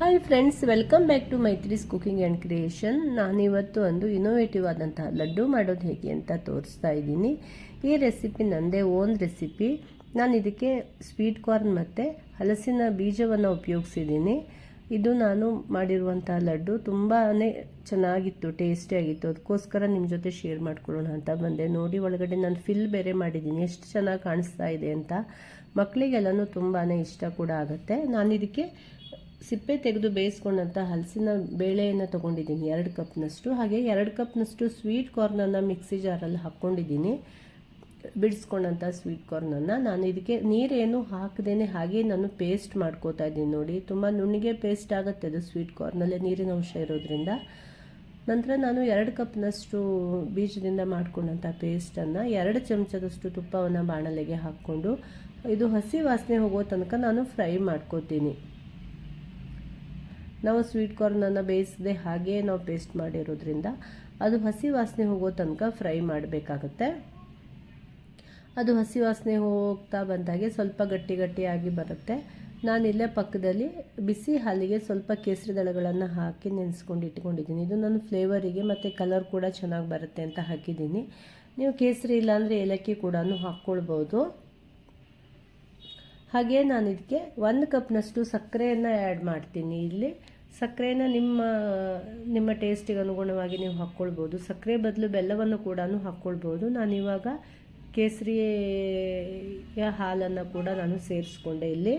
Hi friends welcome back to Maitri's cooking and creation ನಾನಿವತ್ತು ಒಂದು innovative ಆದಂತಹ ಲಡ್ಡು ಮಾಡೋದು ಹೇಗೆ ಅಂತ ತೋರಿಸ್ತಾ ಇದ್ದೀನಿ. ಈ ರೆಸಿಪಿ ನನ್ನದೇ ಓನ್ ರೆಸಿಪಿ ನಾನು ಇದಕ್ಕೆ ಸ್ವೀಟ್ ಕಾರ್ನ್ ಮತ್ತು ಹಲಸಿನ ಬೀಜವನ್ನು ಉಪಯೋಗಿಸಿದ್ದೀನಿ. ಇದು ನಾನು ಮಾಡಿರುವಂತಹ ಲಡ್ಡು ತುಂಬಾ ಚೆನ್ನಾಗಿತ್ತು ಟೇಸ್ಟಿಯಾಗಿತ್ತು ಅದಕ್ಕೋಸ್ಕರ ನಿಮ್ಮ ಜೊತೆ ಶೇರ್ ಮಾಡ್ಕೊಳ್ಳೋಣ ಅಂತ ಬಂದೆ. ನೋಡಿ, ಒಳಗಡೆ ನಾನು ಫಿಲ್ ಬೇರೆ ಮಾಡಿದ್ದೀನಿ. ಎಷ್ಟು ಚೆನ್ನಾಗಿ ಕಾಣಿಸ್ತಾ ಇದೆ ಅಂತ. ಮಕ್ಕಳಿಗೆಲ್ಲನೂ ತುಂಬಾ ಇಷ್ಟ ಕೂಡ ಆಗುತ್ತೆ. ನಾನು ಇದಕ್ಕೆ ಸಿಪ್ಪೆ ತೆಗೆದು ಬೇಯಿಸ್ಕೊಂಡಂಥ ಹಲಸಿನ ಬೇಳೆಯನ್ನು ತೊಗೊಂಡಿದ್ದೀನಿ, ಎರಡು ಕಪ್ನಷ್ಟು. ಹಾಗೆ ಎರಡು ಕಪ್ನಷ್ಟು ಸ್ವೀಟ್ ಕಾರ್ನನ್ನು ಮಿಕ್ಸಿ ಜಾರಲ್ಲಿ ಹಾಕ್ಕೊಂಡಿದ್ದೀನಿ. ಬಿಡಿಸ್ಕೊಂಡಂಥ ಸ್ವೀಟ್ ಕಾರ್ನನ್ನು ನಾನು ಇದಕ್ಕೆ ನೀರೇನು ಹಾಕದೇನೆ ಹಾಗೆ ನಾನು ಪೇಸ್ಟ್ ಮಾಡ್ಕೋತಾ ಇದ್ದೀನಿ ನೋಡಿ. ತುಂಬ ನುಣ್ಣಿಗೆ ಪೇಸ್ಟ್ ಆಗುತ್ತೆ ಅದು ಸ್ವೀಟ್ ಕಾರ್ನಲ್ಲಿ ನೀರಿನ ಅಂಶ ಇರೋದ್ರಿಂದ. ನಂತರ ನಾನು ಎರಡು ಕಪ್ನಷ್ಟು ಬೀಜದಿಂದ ಮಾಡ್ಕೊಂಡಂಥ ಪೇಸ್ಟನ್ನು ಎರಡು ಚಮಚದಷ್ಟು ತುಪ್ಪವನ್ನು ಬಾಣಲೆಗೆ ಹಾಕ್ಕೊಂಡು, ಇದು ಹಸಿ ವಾಸನೆ ಹೋಗೋ ತನಕ ನಾನು ಫ್ರೈ ಮಾಡ್ಕೋತೀನಿ. ನಾವು ಸ್ವೀಟ್ ಕಾರ್ನನ್ನು ಬೇಯಿಸದೆ ಹಾಗೆಯೇ ನಾವು ಪೇಸ್ಟ್ ಮಾಡಿರೋದ್ರಿಂದ ಅದು ಹಸಿ ವಾಸನೆ ಹೋಗೋ ತನಕ ಫ್ರೈ ಮಾಡಬೇಕಾಗತ್ತೆ. ಅದು ಹಸಿ ವಾಸನೆ ಹೋಗ್ತಾ ಬಂದಾಗೆ ಸ್ವಲ್ಪ ಗಟ್ಟಿ ಗಟ್ಟಿಯಾಗಿ ಬರುತ್ತೆ. ನಾನಿಲ್ಲೇ ಪಕ್ಕದಲ್ಲಿ ಬಿಸಿ ಹಾಲಿಗೆ ಸ್ವಲ್ಪ ಕೇಸರಿ ದಳಗಳನ್ನು ಹಾಕಿ ನೆನೆಸ್ಕೊಂಡು ಇಟ್ಕೊಂಡಿದ್ದೀನಿ. ಇದು ನನ್ನ ಫ್ಲೇವರಿಗೆ ಮತ್ತು ಕಲರ್ ಕೂಡ ಚೆನ್ನಾಗಿ ಬರುತ್ತೆ ಅಂತ ಹಾಕಿದ್ದೀನಿ. ನೀವು ಕೇಸರಿ ಇಲ್ಲಾಂದರೆ ಏಲಕ್ಕಿ ಕೂಡ ಹಾಕ್ಕೊಳ್ಬೋದು. ಹಾಗೆ ನಾನು ಇದಕ್ಕೆ ಒಂದು ಕಪ್ನಷ್ಟು ಸಕ್ಕರೆಯನ್ನು ಆ್ಯಡ್ ಮಾಡ್ತೀನಿ. ಇಲ್ಲಿ ಸಕ್ಕರೆನ ನಿಮ್ಮ ನಿಮ್ಮ ಟೇಸ್ಟಿಗೆ ಅನುಗುಣವಾಗಿ ನೀವು ಹಾಕ್ಕೊಳ್ಬೋದು. ಸಕ್ಕರೆ ಬದಲು ಬೆಲ್ಲವನ್ನು ಕೂಡ ಹಾಕ್ಕೊಳ್ಬೋದು. ನಾನು ಇವಾಗ ಕೇಸರಿಯ ಹಾಲನ್ನು ಕೂಡ ನಾನು ಸೇರಿಸ್ಕೊಂಡೆ ಇಲ್ಲಿ.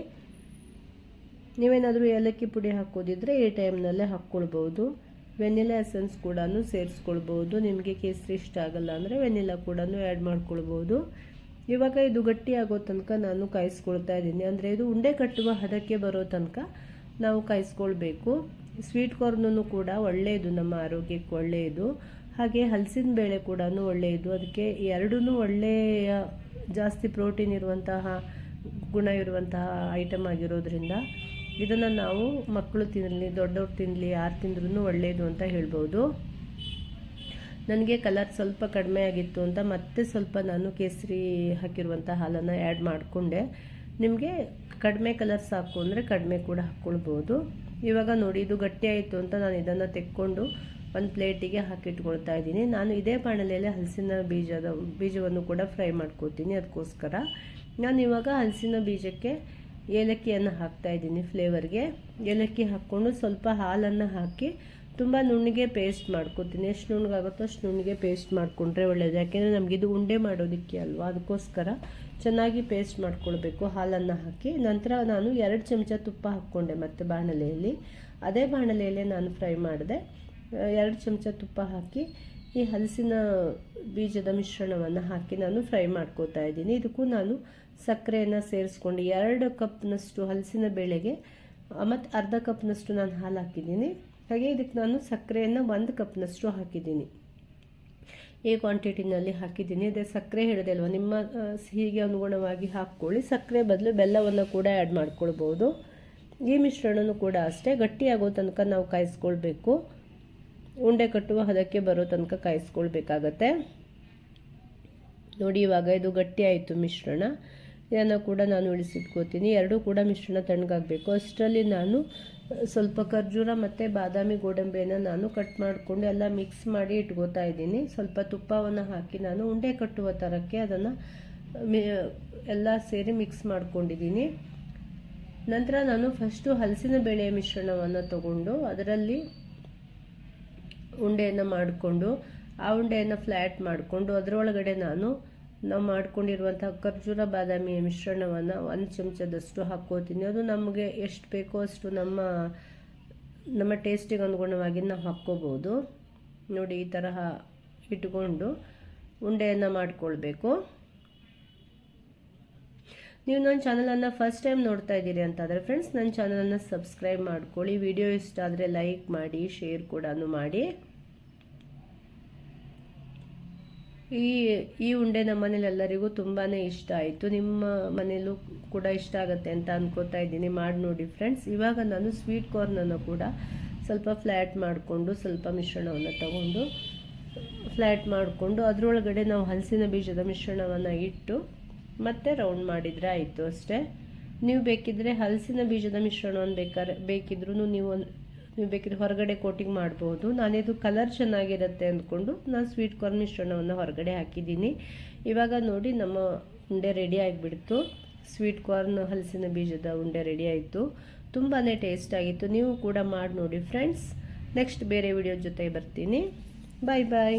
ನೀವೇನಾದರೂ ಏಲಕ್ಕಿ ಪುಡಿ ಹಾಕೋದಿದ್ರೆ ಈ ಟೈಮ್ನಲ್ಲೇ ಹಾಕ್ಕೊಳ್ಬೋದು. ವೆನಿಲಾ ಎಸೆನ್ಸ್ ಕೂಡ ಸೇರಿಸ್ಕೊಳ್ಬೋದು. ನಿಮಗೆ ಕೇಸರಿ ಇಷ್ಟ ಆಗಲ್ಲ ಅಂದರೆ ವೆನಿಲಾ ಕೂಡ ಆ್ಯಡ್ ಮಾಡ್ಕೊಳ್ಬೋದು. ಇವಾಗ ಇದು ಗಟ್ಟಿ ಆಗೋ ತನಕ ನಾನು ಕಾಯಿಸ್ಕೊಳ್ತಾ ಇದ್ದೀನಿ. ಅಂದರೆ ಇದು ಉಂಡೆ ಕಟ್ಟುವ ಹದಕ್ಕೆ ಬರೋ ತನಕ ನಾವು ಕಾಯಿಸ್ಕೊಳ್ಬೇಕು. ಸ್ವೀಟ್ ಕಾರ್ನೂ ಕೂಡ ಒಳ್ಳೆಯದು ನಮ್ಮ ಆರೋಗ್ಯಕ್ಕೆ ಒಳ್ಳೆಯದು ಹಾಗೆ ಹಲಸಿನ ಬೇಳೆ ಕೂಡ ಒಳ್ಳೆಯದು ಅದಕ್ಕೆ ಎರಡೂ ಒಳ್ಳೆಯ ಜಾಸ್ತಿ ಪ್ರೋಟೀನ್ ಇರುವಂತಹ ಗುಣ ಇರುವಂತಹ ಐಟಮ್ ಆಗಿರೋದ್ರಿಂದ ಇದನ್ನು ನಾವು ಮಕ್ಕಳು ತಿನ್ನಲಿ ದೊಡ್ಡವ್ರು ತಿನ್ನಲಿ ಯಾರು ತಿಂದ್ರೂ ಒಳ್ಳೆಯದು ಅಂತ ಹೇಳ್ಬೋದು. ನನಗೆ ಕಲರ್ ಸ್ವಲ್ಪ ಕಡಿಮೆ ಆಗಿತ್ತು ಅಂತ ಮತ್ತೆ ಸ್ವಲ್ಪ ನಾನು ಕೇಸರಿ ಹಾಕಿರುವಂಥ ಹಾಲನ್ನು ಆ್ಯಡ್ ಮಾಡಿಕೊಂಡೆ. ನಿಮಗೆ ಕಡಿಮೆ ಕಲರ್ ಸಾಕು ಅಂದರೆ ಕಡಿಮೆ ಕೂಡ ಹಾಕ್ಕೊಳ್ಬೋದು ಇವಾಗ ನೋಡಿ, ಇದು ಗಟ್ಟಿ ಆಯಿತು ಅಂತ ನಾನು ಇದನ್ನು ತೆಕ್ಕೊಂಡು ಒಂದು ಪ್ಲೇಟಿಗೆ ಹಾಕಿಟ್ಕೊಳ್ತಾ ಇದ್ದೀನಿ. ನಾನು ಇದೇ ಬಾಣಲೆಯಲ್ಲಿ ಹಲಸಿನ ಬೀಜದ ಬೀಜವನ್ನು ಕೂಡ ಫ್ರೈ ಮಾಡ್ಕೋತೀನಿ ಅದಕ್ಕೋಸ್ಕರ. ನಾನು ಇವಾಗ ಹಲಸಿನ ಬೀಜಕ್ಕೆ ಏಲಕ್ಕಿಯನ್ನು ಹಾಕ್ತಾ ಇದ್ದೀನಿ ಫ್ಲೇವರ್ಗೆ ಏಲಕ್ಕಿ ಹಾಕ್ಕೊಂಡು ಸ್ವಲ್ಪ ಹಾಲನ್ನು ಹಾಕಿ ತುಂಬ ನುಣ್ಣಗೆ ಪೇಸ್ಟ್ ಮಾಡ್ಕೊತೀನಿ. ಎಷ್ಟು ನುಣ್ಣಗಾಗುತ್ತೋ ಅಷ್ಟು ನುಣ್ಣಿಗೆ ಪೇಸ್ಟ್ ಮಾಡಿಕೊಂಡ್ರೆ ಒಳ್ಳೆಯದು ಯಾಕೆಂದರೆ ನಮಗಿದು ಉಂಡೆ ಮಾಡೋದಕ್ಕೆ ಅಲ್ವಾ? ಅದಕ್ಕೋಸ್ಕರ ಚೆನ್ನಾಗಿ ಪೇಸ್ಟ್ ಮಾಡ್ಕೊಳ್ಬೇಕು ಹಾಲನ್ನು ಹಾಕಿ. ನಂತರ ನಾನು ಎರಡು ಚಮಚ ತುಪ್ಪ ಹಾಕ್ಕೊಂಡೆ ಮತ್ತು ಬಾಣಲೆಯಲ್ಲಿ. ಅದೇ ಬಾಣಲೆಯಲ್ಲೇ ನಾನು ಫ್ರೈ ಮಾಡಿದೆ. ಎರಡು ಚಮಚ ತುಪ್ಪ ಹಾಕಿ ಈ ಹಲಸಿನ ಬೀಜದ ಮಿಶ್ರಣವನ್ನು ಹಾಕಿ ನಾನು ಫ್ರೈ ಮಾಡ್ಕೋತಾ ಇದ್ದೀನಿ. ಇದಕ್ಕೂ ನಾನು ಸಕ್ಕರೆಯನ್ನು ಸೇರಿಸ್ಕೊಂಡು ಎರಡು ಕಪ್ನಷ್ಟು ಹಲಸಿನ ಬೇಳೆಗೆ ಮತ್ತು ಅರ್ಧ ಕಪ್ನಷ್ಟು ನಾನು ಹಾಲು ಹಾಕಿದ್ದೀನಿ. ಹಾಗೆ ಇದಕ್ಕೆ ನಾನು ಸಕ್ಕರೆಯನ್ನು ಒಂದು ಕಪ್ನಷ್ಟು ಹಾಕಿದ್ದೀನಿ. ಈ ಕ್ವಾಂಟಿಟಿನಲ್ಲಿ ಹಾಕಿದ್ದೀನಿ. ಅದೇ ಸಕ್ಕರೆ ಹೇಳಿದೆ ಅಲ್ವಾ? ನಿಮ್ಮ ಸಿಹಿಗೆ ಅನುಗುಣವಾಗಿ ಹಾಕ್ಕೊಳ್ಳಿ. ಸಕ್ಕರೆ ಬದಲು ಬೆಲ್ಲವನ್ನು ಕೂಡ ಆ್ಯಡ್ ಮಾಡ್ಕೊಳ್ಬೋದು. ಈ ಮಿಶ್ರಣನೂ ಕೂಡ ಅಷ್ಟೇ. ಗಟ್ಟಿಯಾಗೋ ತನಕ ನಾವು ಕಾಯಿಸ್ಕೊಳ್ಬೇಕು. ಉಂಡೆ ಕಟ್ಟುವ ಹದಕ್ಕೆ ಬರೋ ತನಕ ಕಾಯಿಸ್ಕೊಳ್ಬೇಕಾಗತ್ತೆ. ನೋಡಿ, ಇವಾಗ ಇದು ಗಟ್ಟಿ ಆಯಿತು ಮಿಶ್ರಣ. ಇದನ್ನು ಕೂಡ ನಾನು ಉಳಿಸಿಟ್ಕೋತೀನಿ. ಎರಡೂ ಕೂಡ ಮಿಶ್ರಣ ತಣ್ಣಗಾಗಬೇಕು. ಅಷ್ಟರಲ್ಲಿ ನಾನು ಸ್ವಲ್ಪ ಖರ್ಜೂರ ಮತ್ತು ಬಾದಾಮಿ ಗೋಡಂಬಿಯನ್ನು ನಾನು ಕಟ್ ಮಾಡಿಕೊಂಡು ಎಲ್ಲ ಮಿಕ್ಸ್ ಮಾಡಿ ಇಟ್ಕೋತಾ ಇದ್ದೀನಿ. ಸ್ವಲ್ಪ ತುಪ್ಪವನ್ನು ಹಾಕಿ ನಾನು ಉಂಡೆ ಕಟ್ಟುವ ಥರಕ್ಕೆ ಅದನ್ನು ಎಲ್ಲ ಸೇರಿ ಮಿಕ್ಸ್ ಮಾಡ್ಕೊಂಡಿದ್ದೀನಿ. ನಂತರ ನಾನು ಫಸ್ಟು ಹಲಸಿನ ಬೇಳೆಯ ಮಿಶ್ರಣವನ್ನು ತಗೊಂಡು ಅದರಲ್ಲಿ ಉಂಡೆಯನ್ನು ಮಾಡಿಕೊಂಡು, ಆ ಉಂಡೆಯನ್ನು ಫ್ಲ್ಯಾಟ್ ಮಾಡಿಕೊಂಡು, ಅದರೊಳಗಡೆ ನಾನು ನಾವು ಮಾಡ್ಕೊಂಡಿರುವಂಥ ಖರ್ಜೂರ ಬಾದಾಮಿಯ ಮಿಶ್ರಣವನ್ನು ಒಂದು ಚಮಚದಷ್ಟು ಹಾಕ್ಕೋತೀನಿ. ಅದು ನಮಗೆ ಎಷ್ಟು ಬೇಕೋ ಅಷ್ಟು ನಮ್ಮ ನಮ್ಮ ಟೇಸ್ಟಿಗೆ ಅನುಗುಣವಾಗಿ ನಾವು ಹಾಕ್ಕೋಬೋದು. ನೋಡಿ, ಈ ತರಹ ಇಟ್ಕೊಂಡು ಉಂಡೆಯನ್ನು ಮಾಡಿಕೊಳ್ಬೇಕು. ನೀವು ನನ್ನ ಚಾನಲನ್ನು ಫಸ್ಟ್ ಟೈಮ್ ನೋಡ್ತಾ ಇದ್ದೀರಿ ಅಂತಾದರೆ ಫ್ರೆಂಡ್ಸ್ ನನ್ನ ಚಾನಲನ್ನು ಸಬ್ಸ್ಕ್ರೈಬ್ ಮಾಡ್ಕೊಳ್ಳಿ. ವಿಡಿಯೋ ಇಷ್ಟ ಆದರೆ ಲೈಕ್ ಮಾಡಿ ಶೇರ್ ಕೂಡ ಮಾಡಿ. ಈ ಈ ಉಂಡೆ ನಮ್ಮ ಮನೇಲಿ ಎಲ್ಲರಿಗೂ ತುಂಬಾ ಇಷ್ಟ ಆಯಿತು. ನಿಮ್ಮ ಮನೇಲೂ ಕೂಡ ಇಷ್ಟ ಆಗುತ್ತೆ ಅಂತ ಅಂದ್ಕೋತಾ ಇದ್ದೀನಿ. ಮಾಡಿ ನೋಡಿ ಫ್ರೆಂಡ್ಸ್ ಇವಾಗ ನಾನು ಸ್ವೀಟ್ ಕಾರ್ನನ್ನು ಕೂಡ ಸ್ವಲ್ಪ ಫ್ಲ್ಯಾಟ್ ಮಾಡಿಕೊಂಡು ಸ್ವಲ್ಪ ಮಿಶ್ರಣವನ್ನು ತಗೊಂಡು ಫ್ಲ್ಯಾಟ್ ಮಾಡಿಕೊಂಡು ಅದರೊಳಗಡೆ ನಾವು ಹಲಸಿನ ಬೀಜದ ಮಿಶ್ರಣವನ್ನು ಇಟ್ಟು ಮತ್ತೆ ರೌಂಡ್ ಮಾಡಿದರೆ ಆಯಿತು ಅಷ್ಟೇ. ನೀವು ಬೇಕಿದ್ದರೆ ಹಲಸಿನ ಬೀಜದ ಮಿಶ್ರಣವನ್ನು ಬೇಕಾದ್ರೆ ಬೇಕಿದ್ರೂ ನೀವು ನೀವು ಬೇಕಿದ್ರೆ ಹೊರಗಡೆ ಕೋಟಿಂಗ್ ಮಾಡ್ಬೋದು. ನಾನಿದು ಕಲರ್ ಚೆನ್ನಾಗಿರುತ್ತೆ ಅಂದ್ಕೊಂಡು ನಾನು ಸ್ವೀಟ್ ಕಾರ್ನ್ ಮಿಶ್ರಣವನ್ನು ಹೊರಗಡೆ ಹಾಕಿದ್ದೀನಿ. ಇವಾಗ ನೋಡಿ ನಮ್ಮ ಉಂಡೆ ರೆಡಿ ಆಗಿಬಿಡ್ತು. ಸ್ವೀಟ್ ಕಾರ್ನ್ ಹಲಸಿನ ಬೀಜದ ಉಂಡೆ ರೆಡಿ ಆಯಿತು. ತುಂಬಾ ಟೇಸ್ಟ್ ಆಗಿತ್ತು. ನೀವು ಕೂಡ ಮಾಡಿ ನೋಡಿ ಫ್ರೆಂಡ್ಸ್ ನೆಕ್ಸ್ಟ್ ಬೇರೆ ವಿಡಿಯೋ ಜೊತೆ ಬರ್ತೀನಿ. ಬಾಯ್ ಬಾಯ್